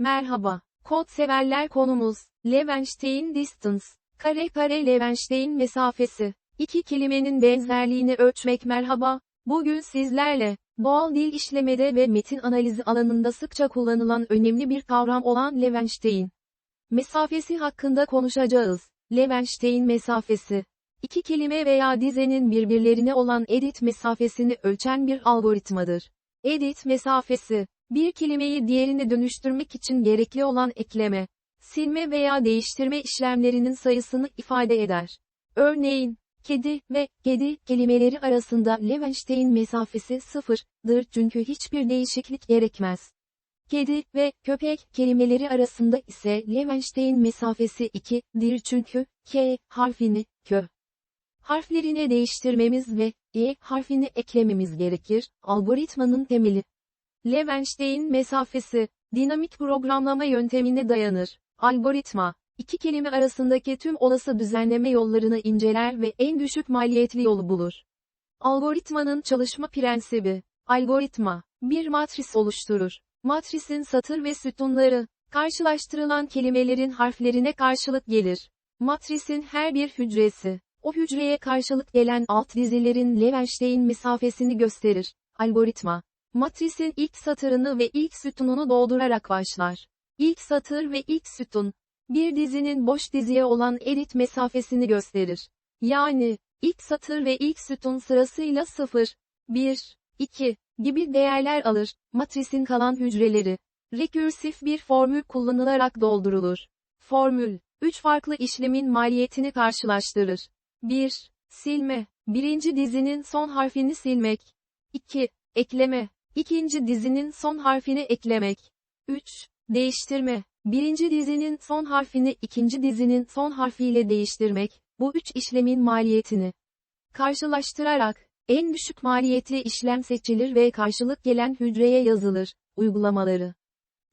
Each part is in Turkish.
Merhaba. Kod severler konumuz, Levenstein distance, kare kare Levenstein mesafesi. İki kelimenin benzerliğini ölçmek merhaba. Bugün sizlerle, doğal dil işlemede ve metin analizi alanında sıkça kullanılan önemli bir kavram olan Levenstein mesafesi hakkında konuşacağız. Levenstein mesafesi. İki kelime veya dizenin birbirlerine olan edit mesafesini ölçen bir algoritmadır. Edit mesafesi, bir kelimeyi diğerine dönüştürmek için gerekli olan ekleme, silme veya değiştirme işlemlerinin sayısını ifade eder. Örneğin, kedi ve kedi kelimeleri arasında Levenstein mesafesi sıfırdır çünkü hiçbir değişiklik gerekmez. Kedi ve köpek kelimeleri arasında ise Levenstein mesafesi 2'dir çünkü K harfini kö harflerine değiştirmemiz ve E harfini eklememiz gerekir, algoritmanın temeli. Levenstein mesafesi, dinamik programlama yöntemine dayanır. Algoritma, iki kelime arasındaki tüm olası düzenleme yollarını inceler ve en düşük maliyetli yolu bulur. Algoritmanın çalışma prensibi, algoritma, bir matris oluşturur. Matrisin satır ve sütunları, karşılaştırılan kelimelerin harflerine karşılık gelir. Matrisin her bir hücresi, o hücreye karşılık gelen alt dizilerin Levenstein mesafesini gösterir. Algoritma, matrisin ilk satırını ve ilk sütununu doldurarak başlar. İlk satır ve ilk sütun, bir dizinin boş diziye olan edit mesafesini gösterir. Yani, ilk satır ve ilk sütun sırasıyla 0, 1, 2 gibi değerler alır, matrisin kalan hücreleri. Rekürsif bir formül kullanılarak doldurulur. Formül, 3 farklı işlemin maliyetini karşılaştırır. 1. Silme. Birinci dizinin son harfini silmek. 2. Ekleme. İkinci dizinin son harfini eklemek. 3. Değiştirme. Birinci dizinin son harfini ikinci dizinin son harfiyle değiştirmek, bu üç işlemin maliyetini karşılaştırarak, en düşük maliyetli işlem seçilir ve karşılık gelen hücreye yazılır. Uygulamaları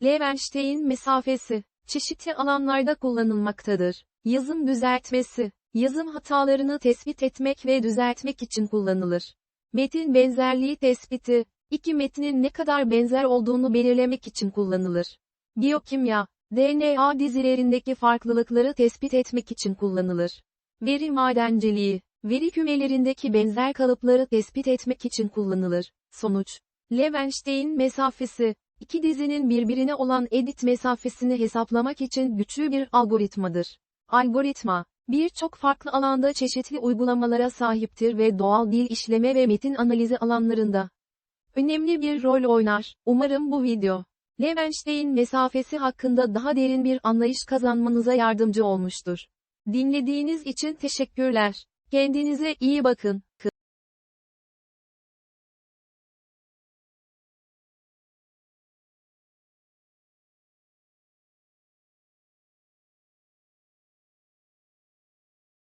Levenstein mesafesi, çeşitli alanlarda kullanılmaktadır. Yazım düzeltmesi, yazım hatalarını tespit etmek ve düzeltmek için kullanılır. Metin benzerliği tespiti, iki metnin ne kadar benzer olduğunu belirlemek için kullanılır. Biyokimya, DNA dizilerindeki farklılıkları tespit etmek için kullanılır. Veri madenciliği, veri kümelerindeki benzer kalıpları tespit etmek için kullanılır. Sonuç, Levenstein mesafesi, iki dizinin birbirine olan edit mesafesini hesaplamak için güçlü bir algoritmadır. Algoritma, birçok farklı alanda çeşitli uygulamalara sahiptir ve doğal dil işleme ve metin analizi alanlarında önemli bir rol oynar. Umarım bu video, Levenstein mesafesi hakkında daha derin bir anlayış kazanmanıza yardımcı olmuştur. Dinlediğiniz için teşekkürler. Kendinize iyi bakın.